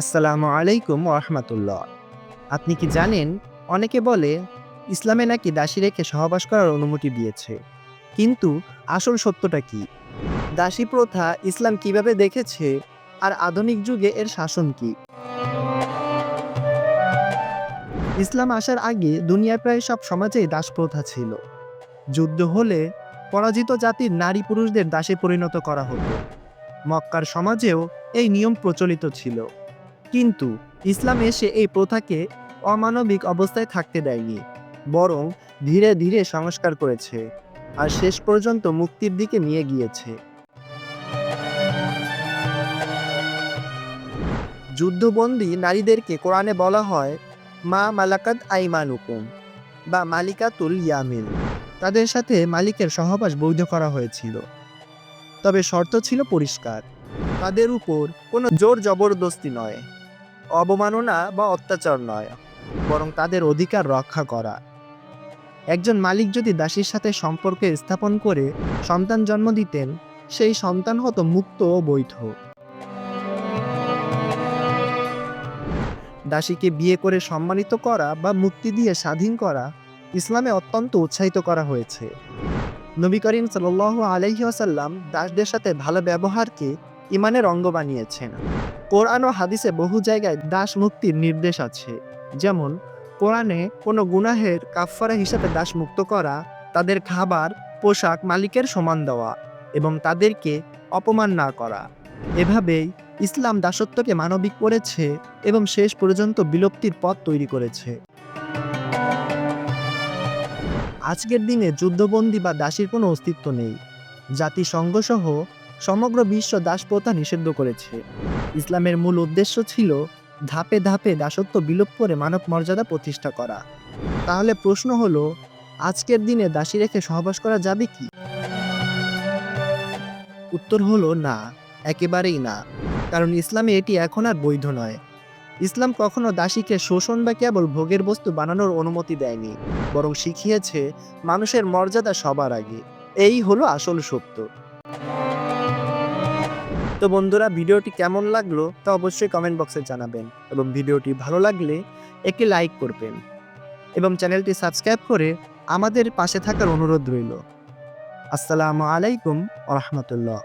আসসালামু আলাইকুম রহমতুল্লাহ। আপনি কি জানেন, অনেকে বলে, ইসলামে নাকি দাসী রেখে সহবাস করার অনুমতি দিয়েছে। কিন্তু আসল সত্যটা কি? দাসী প্রথা ইসলাম কীভাবে দেখেছে আর আধুনিক যুগে এর শাসন কি? ইসলাম আসার আগে দুনিয়ার প্রায় সব সমাজেই দাস প্রথা ছিল। যুদ্ধ হলে পরাজিত জাতির নারী পুরুষদের দাসে পরিণত করা হতো। মক্কার সমাজেও এই নিয়ম প্রচলিত ছিল। কিন্তু ইসলাম এসে এই প্রথাকে অমানবিক অবস্থায় থাকতে দেয়নি, বরং ধীরে ধীরে সংস্কার করেছে আর শেষ পর্যন্ত মুক্তির দিকে নিয়ে গিয়েছে। যুদ্ধবন্দী নারীদেরকে কোরআনে বলা হয়, মা মালাকাত আইমানুকুম বা মালিকাতুল ইয়ামিন তাদের সাথে মালিকের সহবাস বৈধ করা হয়েছিল। তবে শর্ত ছিল পরিষ্কার, তাদের উপর কোনো জোর জবরদস্তি নয়। অবমাননা বা অত্যাচার নয়, বরং তাদের অধিকার রক্ষা করা। একজন মালিক যদি দাসীর সাথে সম্পর্ক স্থাপন করে সন্তান জন্ম দিতেন, সেই সন্তান হতো মুক্ত ও বৈধ। দাসীকে বিয়ে করে সম্মানিত করা বা মুক্তি দিয়ে স্বাধীন করা ইসলামে অত্যন্ত উৎসাহিত করা হয়েছে। নবী করিম সাল আলহি আসাল্লাম দাসদের সাথে ভালো ব্যবহারকে ইমানের অঙ্গ বানিয়েছেন। কোরআন ও হাদিসে বহু জায়গায় দাস মুক্তির নির্দেশ আছে। যেমন, কোরআনে কোনো গুনাহের কাফফারা হিসাবে দাস মুক্ত করা, তাদের খাবার, পোশাক মালিকের সমান দেওয়া এবং তাদেরকে অপমান না করা। এভাবেই ইসলাম দাসত্বকে মানবিক করেছে এবং শেষ পর্যন্ত বিলুপ্তির পথ তৈরি করেছে। আজকের দিনে যুদ্ধবন্দী বা দাসীর কোনো অস্তিত্ব নেই। জাতিসংঘ সহ সমগ্র বিশ্ব দাস প্রথা নিষিদ্ধ করেছে। ইসলামের মূল উদ্দেশ্য ছিল ধাপে ধাপে দাসত্ব বিলোপ করে মানব মর্যাদা প্রতিষ্ঠা করা। তাহলে প্রশ্ন হলো, আজকের দিনে দাসী রেখে সহবাস করা যাবে কি? উত্তর হলো না, একেবারেই না। কারণ ইসলামে এটি এখন আর বৈধ নয়। ইসলাম কখনো দাসীকে শোষণ বা কেবল ভোগের বস্তু বানানোর অনুমতি দেয়নি, বরং শিখিয়েছে মানুষের মর্যাদা সবার আগে। এই হলো আসল সত্য। তো বন্ধুরা, ভিডিওটি কেমন লাগল তা অবশ্যই কমেন্ট বক্সে জানাবেন এবং ভিডিওটি ভালো লাগলে একটি লাইক করবেন এবং চ্যানেলটি সাবস্ক্রাইব করে আমাদের পাশে থাকার অনুরোধ রইল। আসসালামু আলাইকুম রহমতুল্লাহ।